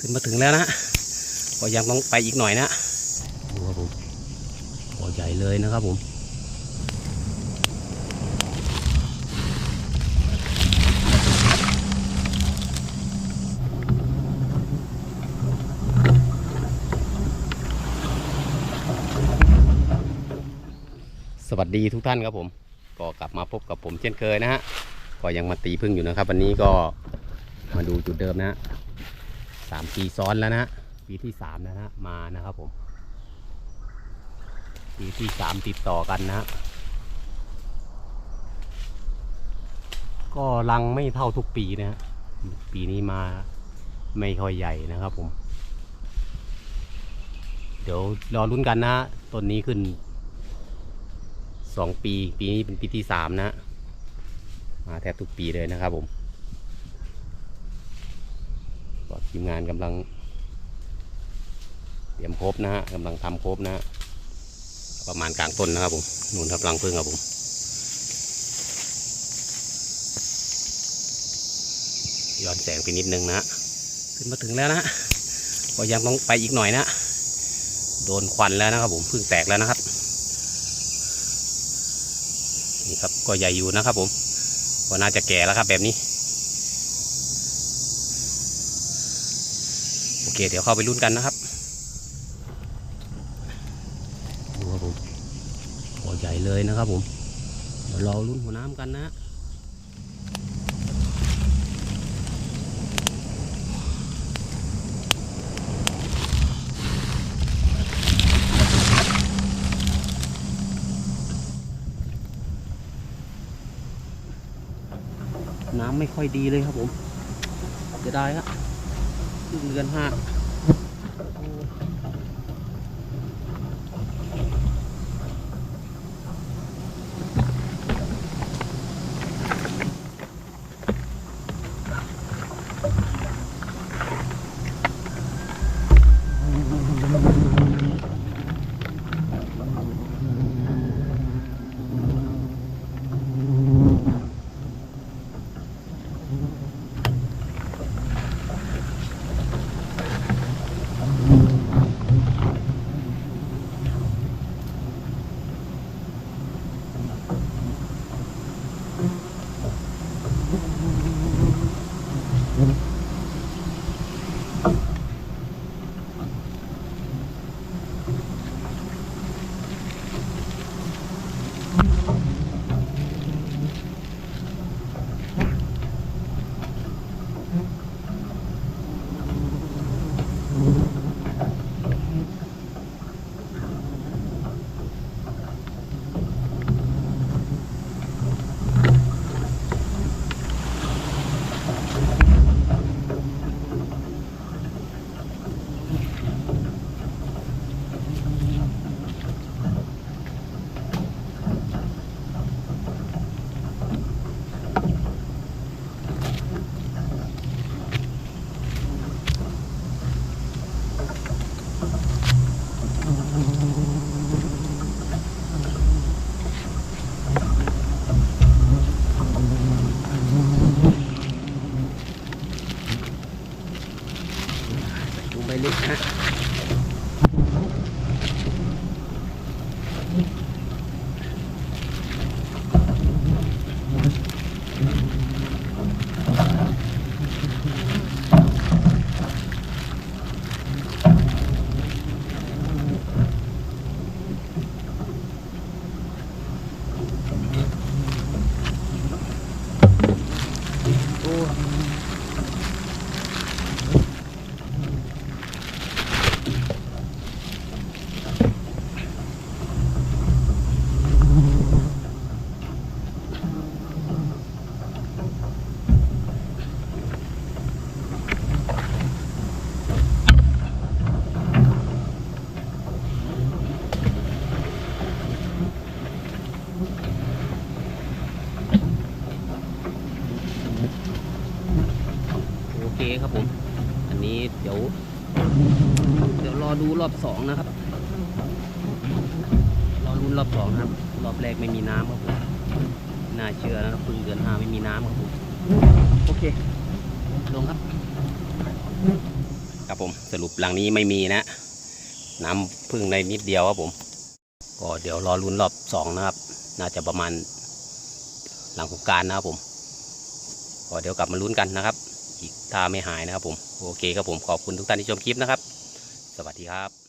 ขึ้นมาถึงแล้วนะก็ยังต้องไปอีกหน่อยนะดูครับผมก็ใหญ่เลยนะครับผมสวัสดีทุกท่านครับผม ก็กลับมาพบกับผมเช่นเคยนะฮะก็ยังมาตีพึ่งอยู่นะครับ วันนี้ก็มาดูจุดเดิมนะฮะ สามปีซ้อนแล้วนะฮะปีที่สามนะฮะมานะครับผม ปีที่สามติดต่อกันนะฮะก็รังไม่เท่าทุกปีนะฮะปีนี้มาไม่ค่อยใหญ่นะครับผม เดี๋ยวรอลุ้นกันนะต้นนี้ขึ้นสองปี ปีนี้เป็นปีที่สามนะ มาแทบทุกปีเลยนะครับผมก็ ทีมงานกำลัง เตรียมครบนะฮะกำลังทำครบนะฮะประมาณกลางต้นนะครับผมนู่นครับรังพึ่งครับผมย้อนแสงไปนิดนึงนะ ขึ้นมาถึงแล้วนะก็ยังต้องไปอีกหน่อยนะ โดนควันแล้วนะครับผมพึ่งแตกแล้วนะครับ นี่ครับก็ใหญ่อยู่นะครับผมก็น่าจะแก่แล้วครับแบบนี้ โอเค เดี๋ยวเข้าไปลุ้นกันนะครับดูครับผมก็ใหญ่เลยนะครับผมเดี๋ยวรอลุ้นหัวน้ำกันนะน้ำไม่ค่อยดีเลยครับผมจะได้ครับ เดือนห้า ดูใบเเคครับผม อันนี้เดี๋ยว เดี๋ยวรอดูรอบสองนะครับ รอรุนรอบสองครับ รอบแรกไม่มีน้ำครับผมน่าเชื่อนะครับเพึ่งเดือนห้าไม่มีน้ำครับผม โอเค ลงครับ ครับผมสรุปหลังนี้ไม่มีนะ น้ำพึ่งในนิดเดียวครับผม ก็เดี๋ยวรอลุ้นรอบสองนะครับ น่าจะประมาณหลังสงกรารนะครับผมก็เดี๋ยวกลับมาลุ้นกันนะครับ อีกถ้าไม่หายนะครับผม โอเคครับผมขอบคุณทุกท่านที่ชมคลิปนะครับ สวัสดีครับ